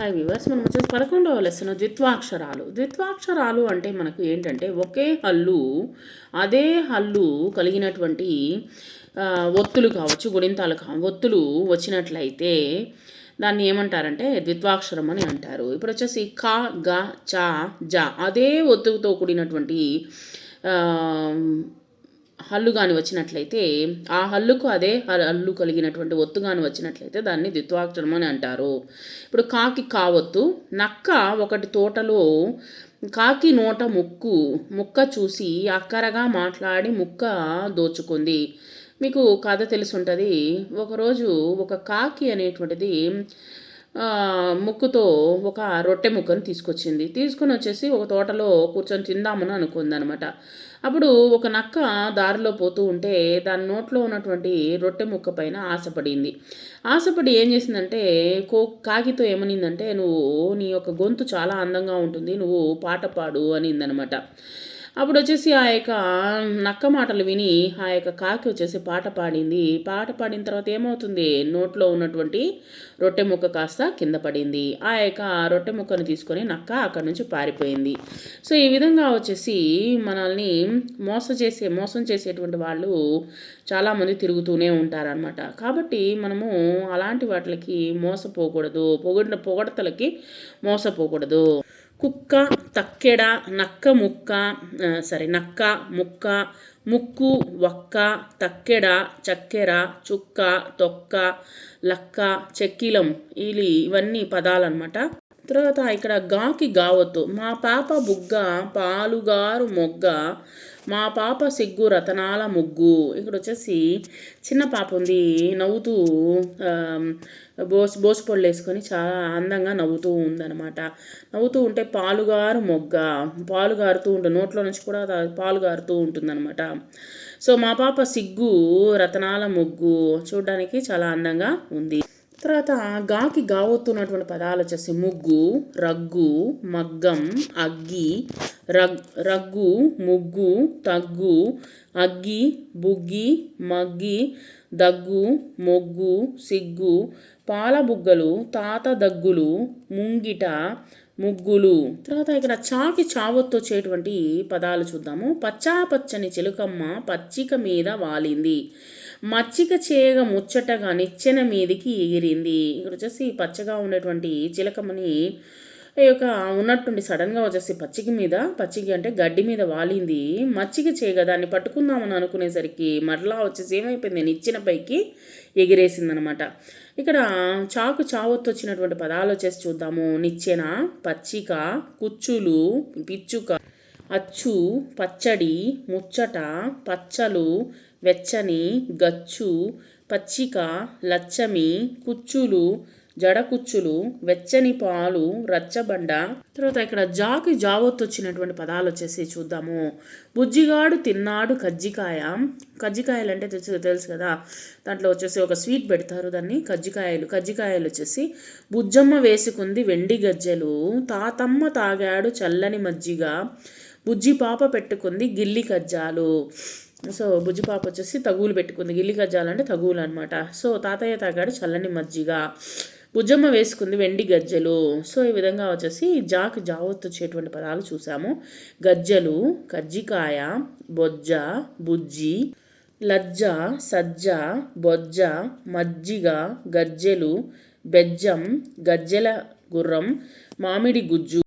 Hi viewers మనం వచ్చేసి పదకొండవ లెసన్ ద్విత్వాక్షరాలు. ద్విత్వాక్షరాలు అంటే మనకు ఏంటంటే ఒకే హల్లు అదే హల్లు కలిగినటువంటి ఒత్తులు కావచ్చు గుణింతాలు కా ఒత్తులు వచ్చినట్లయితే దాన్ని ఏమంటారంటే ద్విత్వాక్షరం అని అంటారు. ఇప్పుడు వచ్చేసి కా గ చ జ అదే ఒత్తుతో కూడినటువంటి హల్లు కానీ వచ్చినట్లయితే ఆ హల్లుకు అదే హల్లు కలిగినటువంటి ఒత్తు కానీ వచ్చినట్లయితే దాన్ని ద్విత్వాక్షరం అని అంటారు. ఇప్పుడు కాకి కావత్తు నక్క ఒకటి తోటలో కాకి నోట ముక్కు ముక్క చూసి అక్కరగా మాట్లాడి ముక్క దోచుకుంది. మీకు కథ తెలుసుంటుంది ఒకరోజు ఒక కాకి అనేటువంటిది ముక్కుతో ఒక రొట్టె ముక్కను తీసుకొచ్చింది. తీసుకొని వచ్చేసి ఒక తోటలో కూర్చొని తిందామని అనుకుంది అనమాట అప్పుడు ఒక నక్క దారిలో పోతూ ఉంటే దాని నోట్లో ఉన్నటువంటి రొట్టె ముక్క పైన ఆశపడింది. ఆశపడి ఏం చేసిందంటే కో కాకితో ఏమనిందంటే నువ్వు నీ యొక్క గొంతు చాలా అందంగా ఉంటుంది. నువ్వు పాట పాడు అనిందనమాట. అప్పుడు వచ్చేసి ఆ యొక్క నక్క మాటలు విని ఆ యొక్క కాకి వచ్చేసి పాట పాడింది. పాట పాడిన తర్వాత ఏమవుతుంది? నోట్లో ఉన్నటువంటి రొట్టె ముక్క కాస్త కింద పడింది. ఆ యొక్క రొట్టె ముక్కను తీసుకొని నక్క అక్కడి నుంచి పారిపోయింది. సో ఈ విధంగా వచ్చేసి మనల్ని మోస చేసే మోసం చేసేటువంటి వాళ్ళు చాలామంది తిరుగుతూనే ఉంటారనమాట కాబట్టి మనము అలాంటి వాటికి మోసపోకూడదు. పొగడిన పొగడతలకి మోసపోకూడదు. కుక్క తక్కెడ నక్క ముక్క సరే నక్క ముక్క ముక్కు వక్క తక్కెడ చక్కెర చుక్క తొక్క లక్క చెక్కిలం ఇలి ఇవన్నీ పదాలన్నమాట. తర్వాత ఇక్కడ గాకి గావద్దు. మా పాప బుగ్గ పాలుగారు మొగ్గ మా పాప సిగ్గు రతనాల ముగ్గు. ఇక్కడ వచ్చేసి చిన్న పాప ఉంది. నవ్వుతూ బోస్ బోసిపొళ్ళు వేసుకొని చాలా అందంగా నవ్వుతూ ఉందన్నమాట. నవ్వుతూ ఉంటే పాలుగారు మొగ్గ. పాలు గారుతూ ఉంటుంది నోట్లో నుంచి కూడా పాలు గారుతూ ఉంటుందన్నమాట. సో మా పాప సిగ్గు రతనాల ముగ్గు చూడడానికి చాలా అందంగా ఉంది. తర్వాత గాకి గావొత్తున్నటువంటి పదాలు వచ్చేసి ముగ్గు రగ్గు మగ్గం అగ్గి రగ్ రగ్గు ముగ్గు తగ్గు అగ్గి బుగ్గి మగ్గి దగ్గు మొగ్గు సిగ్గు పాలబుగ్గలు తాత దగ్గులు ముంగిట ముగ్గులు. తర్వాత ఇక్కడ చాకి చావొత్తు వచ్చేటువంటి పదాలు చూద్దాము. పచ్చా పచ్చని చిలుకమ్మ పచ్చిక మీద వాలింది. మచ్చిక చేయగ ముచ్చటగా నిచ్చెన మీదికి ఎగిరింది. ఇక్కడ వచ్చేసి పచ్చగా ఉండేటువంటి చిలకమ్మని ఈ యొక్క ఉన్నట్టుండి సడన్గా వచ్చేసి పచ్చిక మీద పచ్చిక అంటే గడ్డి మీద వాలింది. మచ్చిక చేయగా దాన్ని పట్టుకుందామని అనుకునేసరికి మరలా వచ్చేసి ఏమైపోయింది? నిచ్చిన పైకి ఎగిరేసిందనమాట. ఇక్కడ చాకు చావొత్తు వచ్చినటువంటి పదాలు వచ్చేసి చూద్దాము. నిచ్చెన పచ్చిక కుచ్చులు పిచ్చుక అచ్చు పచ్చడి ముచ్చట పచ్చలు వెచ్చని గచ్చు పచ్చిక లచ్చమి కుచ్చులు జడకుచ్చులు వెచ్చని పాలు రచ్చబండ. తర్వాత ఇక్కడ జాకి జావొత్తు వచ్చినటువంటి పదాలు వచ్చేసి చూద్దాము. బుజ్జిగాడు తిన్నాడు కజ్జికాయ. కజ్జికాయలు అంటే తెలుసు తెలుసు కదా దాంట్లో వచ్చేసి ఒక స్వీట్ పెడతారు దాన్ని కజ్జికాయలు. కజ్జికాయలు వచ్చేసి బుజ్జమ్మ వేసుకుంది వెండి గజ్జెలు. తాతమ్మ తాగాడు చల్లని మజ్జిగ. బుజ్జి పాప పెట్టుకుంది గిల్లి కజ్జాలు. సో బుజ్జిపాప వచ్చేసి తగులు పెట్టుకుంది. గిల్లి గజ్జాలు అంటే తగులు అనమాట సో తాతయ్య తాగాడు చల్లని మజ్జిగ. బుజ్జమ్మ వేసుకుంది వెండి గజ్జెలు. సో ఈ విధంగా వచ్చేసి జాక్ జావత్ వచ్చేటువంటి పదాలు చూసాము. గజ్జలు కజ్జికాయ బొజ్జ బుజ్జి లజ్జ సజ్జ బొజ్జ మజ్జిగ గజ్జెలు బెజ్జం గజ్జెల గుర్రం మామిడి గుజ్జు